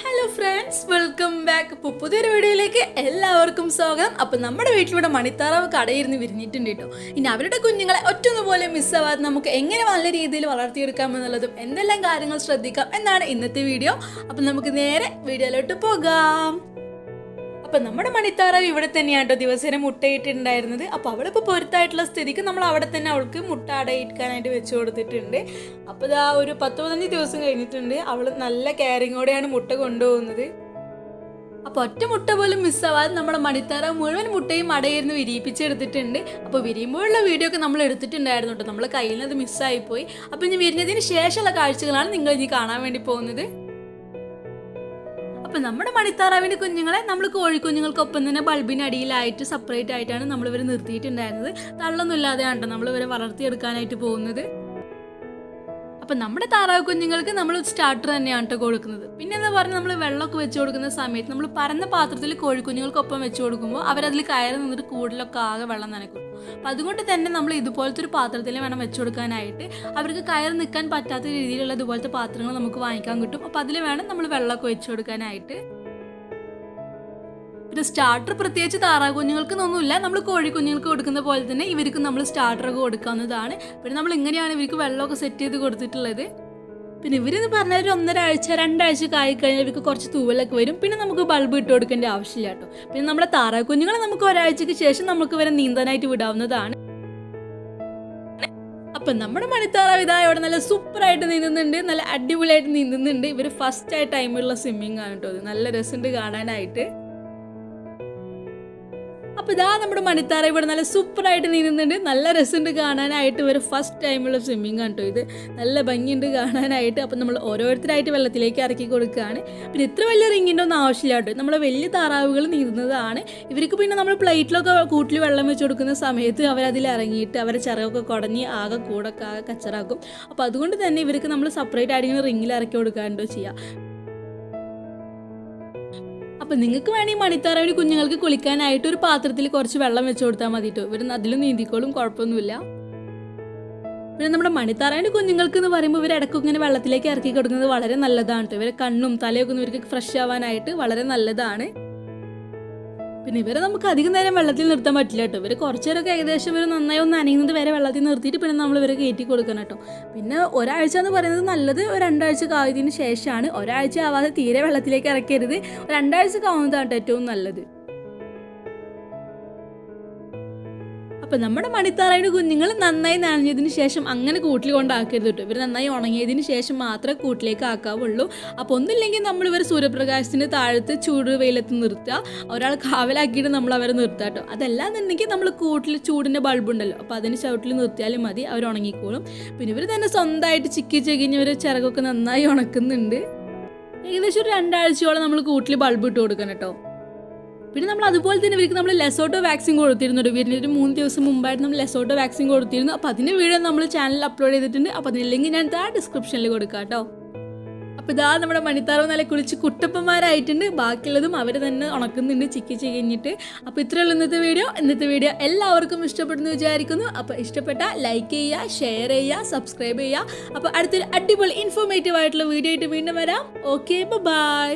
Hello friends welcome back ഇപ്പോൾ പുതിയൊരു വീഡിയോയിലേക്ക് എല്ലാവർക്കും സ്വാഗതം. അപ്പം നമ്മുടെ വീട്ടിലൂടെ മണിത്താറാവ് കടയിരുന്ന് വിരിഞ്ഞിട്ടുണ്ട് കേട്ടോ. ഇനി അവരുടെ കുഞ്ഞുങ്ങളെ ഒറ്റൊന്നുപോലെ മിസ്സാവാതെ നമുക്ക് എങ്ങനെ നല്ല രീതിയിൽ വളർത്തിയെടുക്കാം എന്നുള്ളതും എന്തെല്ലാം കാര്യങ്ങൾ ശ്രദ്ധിക്കാം എന്നാണ് ഇന്നത്തെ വീഡിയോ. അപ്പം നമുക്ക് നേരെ വീഡിയോയിലോട്ട് പോകാം. അപ്പം നമ്മുടെ മണിത്താറാവ് ഇവിടെ തന്നെയാണ് കേട്ടോ ദിവസേന മുട്ടയിട്ടുണ്ടായിരുന്നത് അപ്പോൾ അവളിപ്പോൾ പൊരുത്തായിട്ടുള്ള സ്ഥിതിക്ക് നമ്മൾ അവിടെ തന്നെ അവൾക്ക് മുട്ട അടയിക്കാനായിട്ട് വെച്ച് കൊടുത്തിട്ടുണ്ട്. അപ്പോൾ ഇതാ ഒരു പത്ത് പതിനഞ്ച് ദിവസം കഴിഞ്ഞിട്ടുണ്ട്. അവൾ നല്ല കെയറിങ്ങോടെയാണ് മുട്ട കൊണ്ടുപോകുന്നത്. അപ്പോൾ ഒറ്റ മുട്ട പോലും മിസ്സാവാതെ നമ്മുടെ മണിത്താറാവ് മുഴുവൻ മുട്ടയും അടയിരുന്ന് വിരിയിപ്പിച്ചെടുത്തിട്ടുണ്ട്. അപ്പോൾ വിരിയുമ്പോഴുള്ള വീഡിയോ ഒക്കെ നമ്മൾ എടുത്തിട്ടുണ്ടായിരുന്നു കേട്ടോ നമ്മളെ കയ്യിൽ നിന്ന് അത് മിസ്സായിപ്പോയി അപ്പോൾ ഇനി വിരിഞ്ഞതിന് ശേഷമുള്ള കാഴ്ചകളാണ് നിങ്ങൾ ഇനി കാണാൻ വേണ്ടി പോകുന്നത്. അപ്പൊ നമ്മുടെ മണിത്താറാവിന്റെ കുഞ്ഞുങ്ങളെ നമ്മൾ കോഴിക്കുഞ്ഞുങ്ങൾക്കൊപ്പം തന്നെ ബൾബിന് അടിയിലായിട്ട് സെപ്പറേറ്റ് ആയിട്ടാണ് നമ്മൾ ഇവരെ നിർത്തിയിട്ടുണ്ടായിരുന്നത്. തള്ളൊന്നും ഇല്ലാതെയാണ് കേട്ടോ നമ്മൾ ഇവരെ വളർത്തിയെടുക്കാനായിട്ട് പോകുന്നത്. അപ്പം നമ്മുടെ താറാവ് കുഞ്ഞുങ്ങൾക്ക് നമ്മൾ സ്റ്റാർട്ടർ തന്നെയാണ് കേട്ടോ കൊടുക്കുന്നത്. പിന്നെ എന്താ പറഞ്ഞാൽ നമ്മൾ വെള്ളമൊക്കെ വെച്ച് കൊടുക്കുന്ന സമയത്ത് നമ്മൾ പരന്ന പാത്രത്തിൽ കോഴിക്കുഞ്ഞുങ്ങൾക്കൊപ്പം വെച്ച് കൊടുക്കുമ്പോൾ അവരതിൽ കയറി നിന്നിട്ട് കൂടുതലൊക്കെ ആകെ വെള്ളം നനക്കും അപ്പം അതുകൊണ്ട് തന്നെ നമ്മൾ ഇതുപോലത്തെ ഒരു പാത്രത്തിൽ വേണം വെച്ച് കൊടുക്കാനായിട്ട്. അവർക്ക് കയറി നിൽക്കാൻ പറ്റാത്ത രീതിയിലുള്ള ഇതുപോലത്തെ പാത്രങ്ങൾ നമുക്ക് വാങ്ങിക്കാൻ കിട്ടും. അപ്പം അതിൽ വേണം നമ്മൾ വെള്ളമൊക്കെ വെച്ച് കൊടുക്കാനായിട്ട്. പിന്നെ സ്റ്റാർട്ടർ പ്രത്യേകിച്ച് താറാവ് കുഞ്ഞുങ്ങൾക്ക് ഒന്നുമില്ല നമ്മൾ കോഴി കുഞ്ഞുങ്ങൾക്ക് കൊടുക്കുന്ന പോലെ തന്നെ ഇവർക്ക് നമ്മൾ സ്റ്റാർട്ടറൊക്കെ കൊടുക്കാവുന്നതാണ്. പിന്നെ നമ്മൾ ഇങ്ങനെയാണ് ഇവർക്ക് വെള്ളമൊക്കെ സെറ്റ് ചെയ്ത് കൊടുത്തിട്ടുള്ളത്? പിന്നെ ഇവരെന്ന് പറഞ്ഞാൽ ഒരു ഒന്നര ആഴ്ച രണ്ടാഴ്ച ആയി കഴിഞ്ഞാൽ ഇവർക്ക് കുറച്ച് തൂവലൊക്കെ വരും. പിന്നെ നമുക്ക് ബൾബ് ഇട്ട് കൊടുക്കേണ്ട ആവശ്യമില്ല കേട്ടോ. പിന്നെ നമ്മുടെ താറാവ് കുഞ്ഞുങ്ങളെ നമുക്ക് ഒരാഴ്ചക്ക് ശേഷം നമുക്ക് വരെ നീന്താനായിട്ട് വിടാവുന്നതാണ്. അപ്പം നമ്മുടെ മണിത്താറാവ് ഇതാ ഇവിടെ നല്ല സൂപ്പറായിട്ട് നീന്തുന്നുണ്ട്. നല്ല അടിപൊളിയായിട്ട് നീന്തുന്നുണ്ട്. ഇവർ ഫസ്റ്റ് ആയി ടൈമുള്ള സ്വിമ്മിങ് ആണ് കേട്ടോ. അത് നല്ല രസമുണ്ട് കാണാനായിട്ട്. അപ്പോൾ ഇതാ നമ്മുടെ മണിത്താറ ഇവിടെ നല്ല സൂപ്പറായിട്ട് നീന്തുന്നുണ്ട്. നല്ല രസമുണ്ട് കാണാനായിട്ട്. ഒരു ഫസ്റ്റ് ടൈമുള്ള സ്വിമ്മിങ് കേട്ടോ ഇത്. നല്ല ഭംഗിയുണ്ട് കാണാനായിട്ട്. അപ്പം നമ്മൾ ഓരോരുത്തരായിട്ട് വെള്ളത്തിലേക്ക് ഇറക്കി കൊടുക്കുകയാണ്. പിന്നെ ഇത്ര വലിയ റിങ്ങിന്റെ ഒന്നും ആവശ്യമില്ല കേട്ടോ നമ്മളെ വലിയ താറാവുകൾ നീന്തുന്നതാണ്. ഇവർക്ക് പിന്നെ നമ്മൾ പ്ലേറ്റിലൊക്കെ കൂട്ടിൽ വെള്ളം വെച്ച് കൊടുക്കുന്ന സമയത്ത് അവരതിൽ ഇറങ്ങിയിട്ട് അവരെ ചിറകൊക്കെ കുടഞ്ഞ് ആകെ കൂടൊക്കെ ആകെ കച്ചറാക്കും. അപ്പോൾ അതുകൊണ്ട് തന്നെ ഇവർക്ക് നമ്മൾ സെപ്പറേറ്റ് ആയിട്ട് ഇങ്ങനെ റിങ്ങിൽ ഇറക്കി കൊടുക്കാണ്ടോ ചെയ്യുക അപ്പം നിങ്ങൾക്ക് വേണമെങ്കിൽ മണിത്താറാവിന് കുഞ്ഞുങ്ങൾക്ക് കുളിക്കാനായിട്ട് ഒരു പാത്രത്തിൽ കുറച്ച് വെള്ളം വെച്ച് കൊടുത്താൽ മതി കേട്ടോ ഇവർ അതിലും നീന്തിക്കോളും കുഴപ്പമൊന്നുമില്ല. പിന്നെ നമ്മുടെ മണിത്താറാവിന് കുഞ്ഞുങ്ങൾക്ക് എന്ന് പറയുമ്പോൾ ഇവർ ഇടയ്ക്ക് ഇങ്ങനെ വെള്ളത്തിലേക്ക് ഇറക്കി കൊടുക്കുന്നത് വളരെ നല്ലതാണ് ഇവരെ കണ്ണും തലയൊക്കെ ഇവർക്ക് ഫ്രഷ് ആവാനായിട്ട് വളരെ നല്ലതാണ്. പിന്നെ ഇവരെ നമുക്ക് അധികം നേരം വെള്ളത്തിൽ നിർത്താൻ പറ്റില്ല കേട്ടോ. ഇവർ കുറച്ചേരൊക്കെ ഏകദേശം ഇവർ നന്നായി ഒന്ന് അനങ്ങുന്നത് വരെ വെള്ളത്തിൽ നിർത്തിയിട്ട് പിന്നെ നമ്മൾ ഇവരെ കയറ്റി കൊടുക്കണം കേട്ടോ. പിന്നെ ഒരാഴ്ച എന്ന് പറയുന്നത് നല്ലത് രണ്ടാഴ്ച കാവ്യത്തിന് ശേഷമാണ്. ഒരാഴ്ച ആവാതെ തീരെ വെള്ളത്തിലേക്ക് ഇറക്കരുത്. രണ്ടാഴ്ച കാവുന്നതാണ് ഏറ്റവും നല്ലത്. അപ്പം നമ്മുടെ മണിത്താറായുടെ കുഞ്ഞുങ്ങൾ നന്നായി നനഞ്ഞതിന് ശേഷം അങ്ങനെ കൂട്ടിൽ കൊണ്ടാക്കരുത് കേട്ടോ. ഇവർ നന്നായി ഉണങ്ങിയതിന് ശേഷം മാത്രമേ കൂട്ടിലേക്ക് ആക്കാവുള്ളൂ. അപ്പോൾ ഒന്നില്ലെങ്കിൽ നമ്മൾ ഇവർ സൂര്യപ്രകാശത്തിന് താഴത്ത് ചൂട് വെയിലത്ത് നിർത്തുക. ഒരാൾ കാവലാക്കിയിട്ട് നമ്മൾ അവരെ നിർത്തുക കേട്ടോ. അതല്ലാന്നുണ്ടെങ്കിൽ നമ്മൾ കൂട്ടിൽ ചൂടിന്റെ ബൾബുണ്ടല്ലോ അപ്പോൾ അതിന് ചവിട്ടിൽ നിർത്തിയാലും മതി അവർ ഉണങ്ങിക്കോളും. പിന്നെ ഇവർ തന്നെ സ്വന്തമായിട്ട് ചിക്കി ചകിഞ്ഞ് ഇവർ ചിറകൊക്കെ നന്നായി ഉണക്കുന്നുണ്ട്. ഏകദേശം ഒരു രണ്ടാഴ്ചയോളം നമ്മൾ കൂട്ടിൽ ബൾബ് ഇട്ട് കൊടുക്കണം കേട്ടോ. പിന്നെ നമ്മൾ അതുപോലെ തന്നെ ഇവർക്ക് നമ്മൾ ലെസോട്ടോ വാക്സിൻ കൊടുത്തിരുന്നു ഒരു മൂന്ന് ദിവസം മുമ്പായിട്ട് നമ്മൾ ലെസോട്ടോ വാക്സിൻ കൊടുത്തിരുന്നു. അപ്പോൾ അതിന്റെ വീഡിയോ നമ്മൾ ചാനലിൽ അപ്ലോഡ് ചെയ്തിട്ടുണ്ട്. അപ്പോൾ അതിന്റെ ലിങ്ക് ഞാൻ ആ ഡിസ്ക്രിപ്ഷനിൽ കൊടുക്കാം കേട്ടോ. അപ്പോൾ ഇതാ നമ്മുടെ മണിത്താറവ് നല്ല കുളിച്ച് കുട്ടപ്പന്മാരായിട്ടുണ്ട്. ബാക്കിയുള്ളതും അവർ തന്നെ ഉണക്കുന്നുണ്ട് ചിക്കി കഴിഞ്ഞിട്ട് അപ്പോൾ ഇത്രയുള്ള ഇന്നത്തെ വീഡിയോ. ഇന്നത്തെ വീഡിയോ എല്ലാവർക്കും ഇഷ്ടപ്പെടുന്നു വിചാരിക്കുന്നു. അപ്പോൾ ഇഷ്ടപ്പെട്ട ലൈക്ക് ചെയ്യുക ഷെയർ ചെയ്യുക സബ്സ്ക്രൈബ് ചെയ്യുക. അപ്പോൾ അടുത്തൊരു അടിപൊളി ഇൻഫോർമേറ്റീവ് ആയിട്ടുള്ള വീഡിയോ ആയിട്ട് വീണ്ടും വരാം. Okay bye